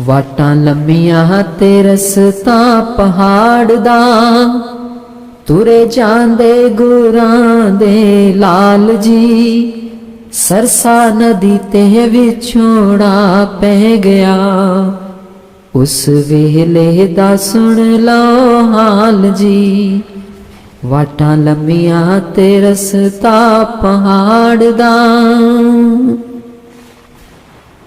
ਵਾਟਾਂ ਲੰਮੀਆਂ ਤੇ ਰਸਤਾ ਪਹਾੜ ਦਾ। ਤੁਰੇ ਜਾਂਦੇ ਗੁਰਾਂ ਦੇ ਲਾਲ ਜੀ, ਸਰਸਾ ਨਦੀ ਤੇ ਵਿਛੋੜਾ ਪੈ ਗਿਆ। ਉਸ ਵੇਲੇ ਦਾ ਸੁਣ ਲਓ ਹਾਲ ਜੀ, ਵਾਟਾਂ ਲੰਮੀਆਂ ਤੇ ਰਸਤਾ ਪਹਾੜ ਦਾ।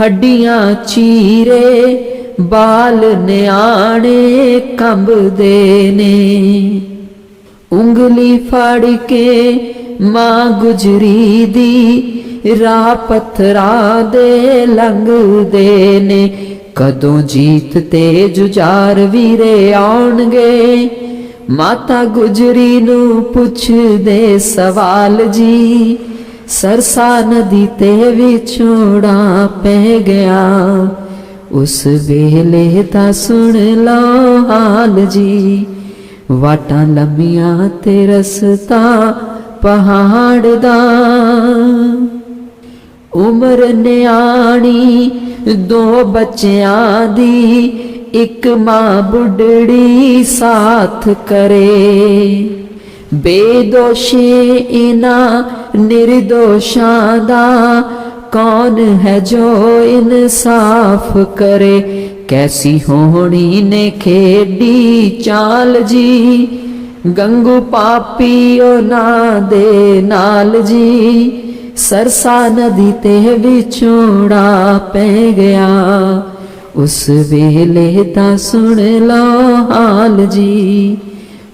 ਹੱਡੀਆਂ ਚੀਰੇ, ਬਾਲ ਨਿਆਣੇ ਕੰਬਦੇ ਨੇ। ਉਂਗਲੀ ਫੜ ਕੇ ਮਾਂ ਗੁਜਰੀ ਦੀ ਰਾਹ ਪੱਥਰਾਂ ਦੇ ਲੰਘਦੇ ਨੇ। ਕਦੋਂ ਜੀਤ ਤੇ ਜੁਝਾਰ ਵੀਰੇ ਆਉਣਗੇ, ਮਾਤਾ ਗੁਜਰੀ ਨੂੰ ਪੁੱਛਦੇ ਸਵਾਲ ਜੀ। ਸਰਸਾ ਨਦੀ ਤੇ ਵਿਛੋੜਾ ਪੈ ਗਿਆ। ਉਸ ਵੇਲੇ ਤਾਂ ਸੁਣ ਲਓ ਹਾਲ ਜੀ, ਵਾਟਾਂ ਲੰਮੀਆਂ ਤੇ ਰਸਤਾ ਪਹਾੜ ਦਾ। ਉਮਰ ਨਿਆਣੀ, ਦੋ ਬੱਚਿਆਂ ਦੀ, ਇੱਕ ਮਾਂ ਬੁੱਢੜੀ ਸਾਥ ਕਰੇ। ਬੇਦੋਸ਼ੇ ਇਨਾ ਨਿਰਦੋਸ਼ਾਂ ਦਾ ਕੌਣ ਹੈ ਜੋ ਇਨਸਾਫ ਕਰੇ? ਕੈਸੀ ਹੋਣੀ ਨੇ ਖੇਡੀ ਚਾਲ ਜੀ? ਗੰਗੂ ਪਾਪੀ ਉਹਨਾਂ ਦੇ ਨਾਲ ਜੀ। ਸਰਸਾ ਨਦੀ ਤੇ ਵਿਛੋੜਾ ਪੈ ਗਿਆ। ਉਸ ਵੇਲੇ ਤਾਂ ਸੁਣ ਲਓ ਹਾਲ ਜੀ।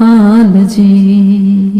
ਹਾਲ ਜੀ